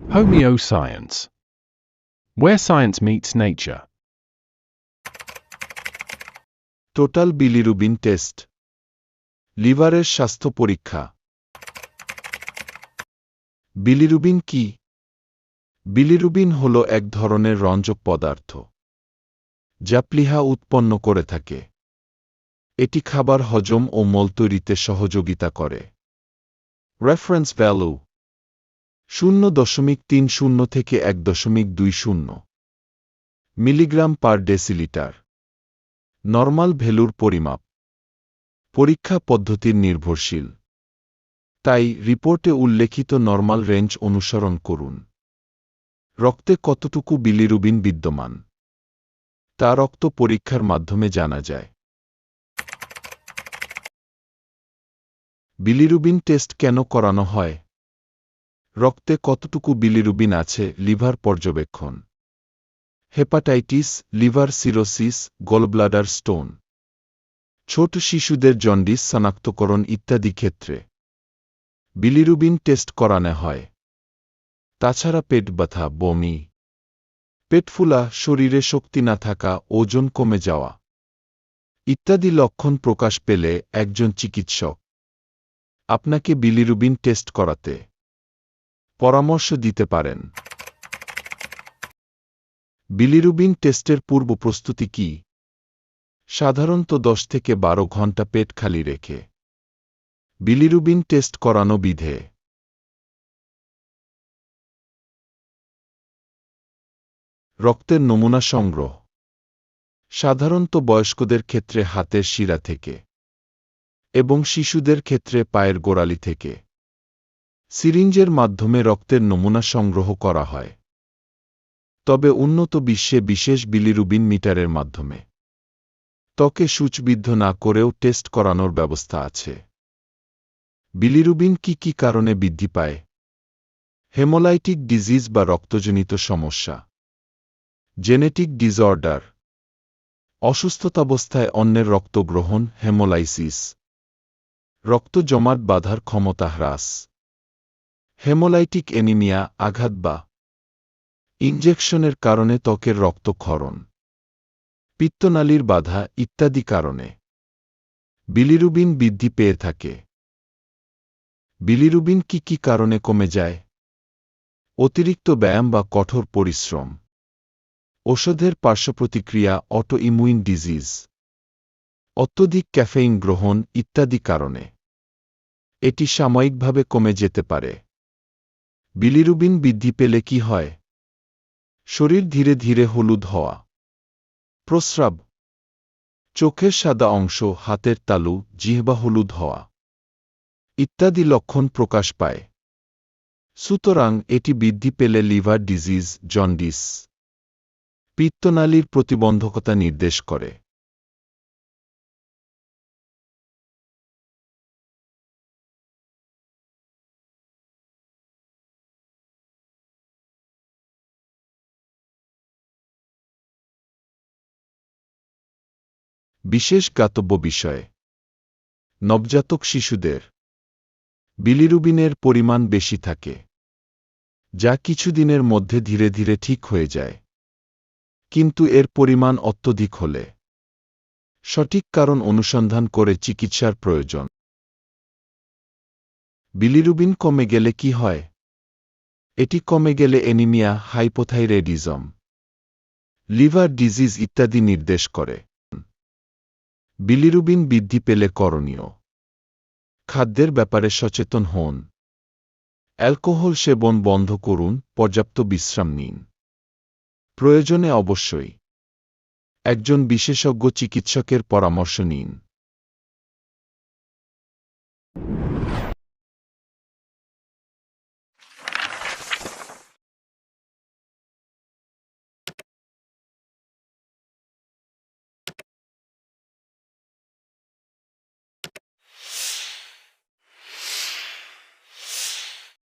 Homeo Science. Where science meets nature. Total bilirubin test লিভারের স্বাস্থ্য পরীক্ষা বিলিরুবিন কি বিলিরুবিন হল এক ধরনের রঞ্জক পদার্থ যা প্লিহা উৎপন্ন করে থাকে এটি খাবার হজম ও মল তৈরিতে সহযোগিতা করে রেফারেন্স ভ্যালু শূন্য দশমিক তিন শূন্য থেকে এক দশমিক দুই শূন্য মিলিগ্রাম পার ডেসিলিটার। নর্মাল ভ্যালুর পরিমাপ। পরীক্ষা পদ্ধতির নির্ভরশীল। তাই রিপোর্টে উল্লেখিত নর্মাল রেঞ্জ অনুসরণ করুন। রক্তে কতটুকু বিলিরুবিন বিদ্যমান? তা রক্ত পরীক্ষার মাধ্যমে জানা যায়। বিলিরুবিন টেস্ট কেন করানো হয়? রক্তে কতটুকু বিলিরুবিন আছে লিভার পর্যবেক্ষণ। Hepatitis liver cirrhosis gallbladder stone ছোট শিশুদের জন্ডিস শনাক্তকরণ ইত্যাদি ক্ষেত্রে। বিলিরুবিন টেস্ট করানো হয়। তাছাড়া পেট ব্যথা, বমি। পেট ফুলা শরীরে শক্তি না থাকা, ওজন কমে যাওয়া। ইত্যাদি লক্ষণ প্রকাশ পেলে একজন চিকিৎসক। আপনাকে বিলিরুবিন টেস্ট করাতে। পরামর্শ দিতে পারেন। বিলিরুবিন টেস্টের পূর্ব প্রস্তুতি কি? সাধারণত দশ থেকে বারো ঘণ্টা পেট খালি রেখে। বিলিরুবিন টেস্ট করানো বিধে। রক্তের নমুনা সংগ্রহ। সাধারণত বয়স্কদের ক্ষেত্রে হাতের শিরা থেকে এবং শিশুদের ক্ষেত্রে পায়ের গোড়ালি থেকে। সিরিঞ্জের মাধ্যমে রক্তের নমুনা সংগ্রহ করা হয়। তবে উন্নত বিশ্বে বিশেষ বিলিরুবিন মিটারের মাধ্যমে। ত্বকে সূচবিদ্ধ না করেও টেস্ট করানোর ব্যবস্থা আছে। বিলিরুবিন কি কি কারণে বৃদ্ধি পায়? হেমোলাইটিক ডিজিজ বা রক্তজনিত সমস্যা। Genetic disorder. অসুস্থতাবস্থায় অন্যের রক্ত গ্রহণ হেমোলাইসিস। রক্ত জমাট বাঁধার ক্ষমতা হ্রাস। হেমোলাইটিক এনিমিয়া আঘাত বা ইঞ্জেকশনের কারণে ত্বকের রক্তক্ষরণ, পিত্তনালীর বাধা ইত্যাদি কারণে। বিলিরুবিন বৃদ্ধি পেয়ে থাকে। বিলিরুবিন কি কি কারণে কমে যায়? অতিরিক্ত ব্যায়াম বা কঠোর পরিশ্রম। ওষুধের পার্শ্বপ্রতিক্রিয়া অটো ডিজিজ। অত্যধিক ক্যাফেইন গ্রহণ ইত্যাদি কারণে। এটি সাময়িকভাবে কমে যেতে পারে। বিলিরুবিন বৃদ্ধি পেলে কি হয়? শরীর ধীরে ধীরে হলুদ হওয়া। প্রস্রাব। চোখের সাদা অংশ, হাতের তালু, জিহবা হলুদ হওয়া। ইত্যাদি লক্ষণ প্রকাশ পায়। সুতরাং এটি বৃদ্ধি পেলে লিভার ডিজিজ, জন্ডিস, পিত্তনালীর প্রতিবন্ধকতা নির্দেশ করে। বিশেষ গাতব্য বিষয়। নবজাতক শিশুদের। বিলিরুবিনের পরিমাণ বেশি থাকে। যা কিছুদিনের মধ্যে ধীরে ধীরে ঠিক হয়ে যায়। কিন্তু এর পরিমাণ অত্যধিক হলে। সঠিক কারণ অনুসন্ধান করে চিকিৎসার প্রয়োজন। বিলিরুবিন কমে গেলে কি হয়? এটি কমে গেলে এনিমিয়া হাইপোথাইরেডিজম লিভার ডিজিজ ইত্যাদি নির্দেশ করে। বিলিরুবিন বৃদ্ধি পেলে করণীয়। খাদ্যের ব্যাপারে সচেতন হন। অ্যালকোহল সেবন বন্ধ করুন, পর্যাপ্ত বিশ্রাম নিন। প্রয়োজনে অবশ্যই একজন বিশেষজ্ঞ চিকিৎসকের পরামর্শ নিন।